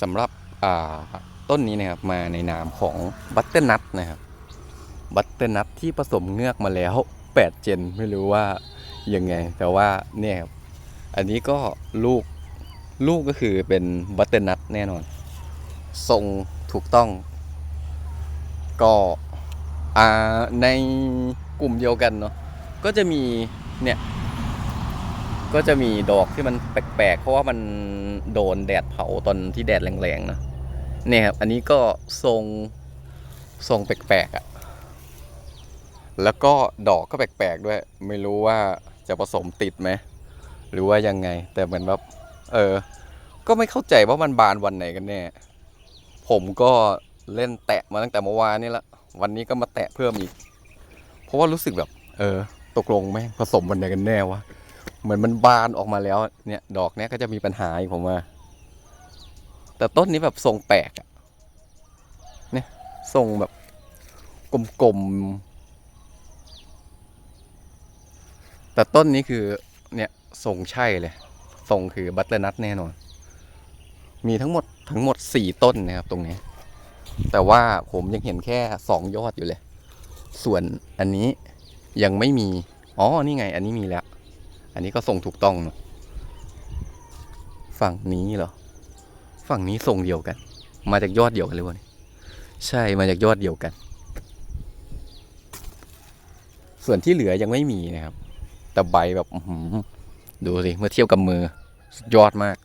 สำหรับต้นนี้นะครับมาในนามของบัตเตอร์นัทนะครับบัตเตอร์นัทที่ผสมเงือกมาแล้ว 8 เจนไม่รู้ว่ายังไง แต่ว่าเนี่ยครับอันนี้ก็ลูกลูกก็คือเป็นบัตเตอร์นัทแน่นอน ทรงถูกต้อง ก็ในกลุ่มเดียวกันเนาะก็จะมีเนี่ย ก็จะมีดอกที่มันแปลกๆ เพราะว่ามันโดนแดดเผาตอนที่แดดแรงๆนะเนี่ยครับ อันนี้ก็ทรงทรงแปลกๆอะ่ะ แล้วก็ดอกก็แปลกๆด้วย ไม่รู้ว่าจะผสมติดไหม หรือว่ายังไง แต่เหมือนแบบ เออ ก็ไม่เข้าใจว่ามันบานวันไหนกันแน่ ผมก็เล่นแตะมาตั้งแต่เมื่อวานนี่ละวันนี้ก็มาแตะเพิ่มอีก เพราะว่ารู้สึกแบบ เออ ตกลงไหมผสมวันไหนกันแน่วะ เหมือนมันบานออกมาแล้วเนี่ย ดอกเนี้ยก็จะมีปัญหาอีกผมว่า แต่ต้นนี้แบบทรงแปลกอะเนี่ยทรงแบบกลมๆแต่ต้นนี้คือ เนี่ยทรงใช่เลยทรงคือบัตเตอร์นัทแน่นอน มีทั้งหมดทั้งหมดสี่ต้นนะครับ ตรงนี้ แต่ว่าผมยังเห็นแค่สองยอดอยู่เลย ส่วนอันนี้ยังไม่มี อ๋อ นี่ไง อันนี้มีแล้ว อันนี้ก็ส่งถูกต้องเนอะฝั่งนี้เหรอ ฝั่งนี้ส่งเดียวกัน มาจากยอดเดียวกันเลยวะเนี่ใช่มาจากยอดเดียวกัน ส่วนที่เหลือยังไม่มีนะครับ แต่ใบแบบดูสิเมื่อเทียบกับมือ สุดยอดมาก